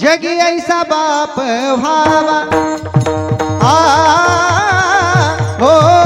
जगी ऐसा बाप व्हावा. आ हो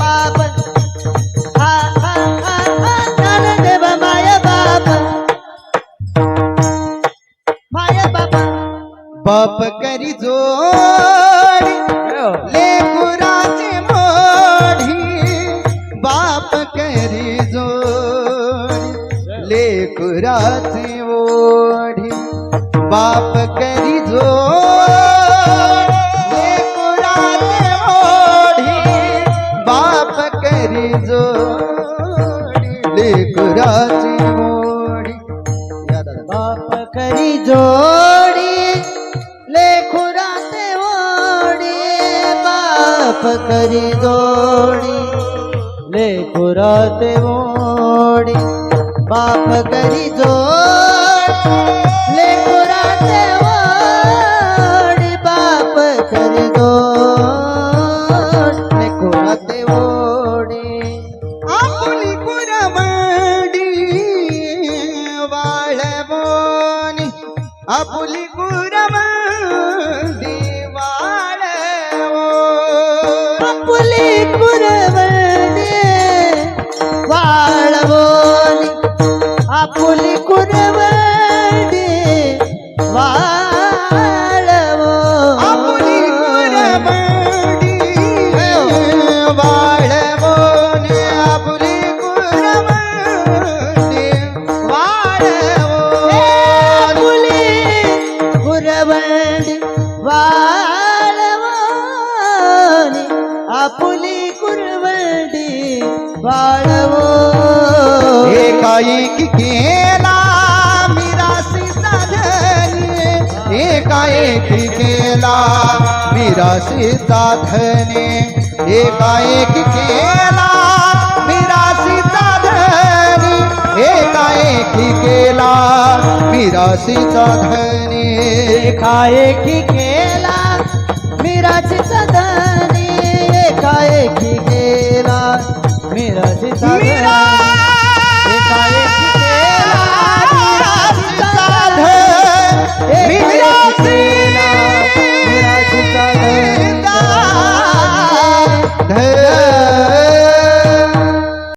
बाप हा हा हा हा ज्ञानदेवा माय बाप माय बाप बाप करी जोडी. लेकुराची लेकुराची ओढी, बाप करी लेकुराची ओढी, बाप करी. बाप करी जोडी लेखुराते ओढी करी जोडी बाप करी जो लेखुराते ओढी बाप करी जोड. लेखुराते ओढी. आपुली कुरवडी वाळवोनी आपुली कुरवडी वाळवो आपुली कुरवडी वाळवोनी புலி குறவாடு வாழவோ. புலி குறவாடி வாழவோ புலி குறவாடி வாழவோ. புலி குறவாடு வாழவோ புலி குறவாடி வாழவோ. एकाएकी केला मिरासी साधने एकाएकी केला मिरासी साधने एकाएकी केला मिरासी साधने एकाएकी केला मिरासी साधने एकाएकी केला मिरासी साधने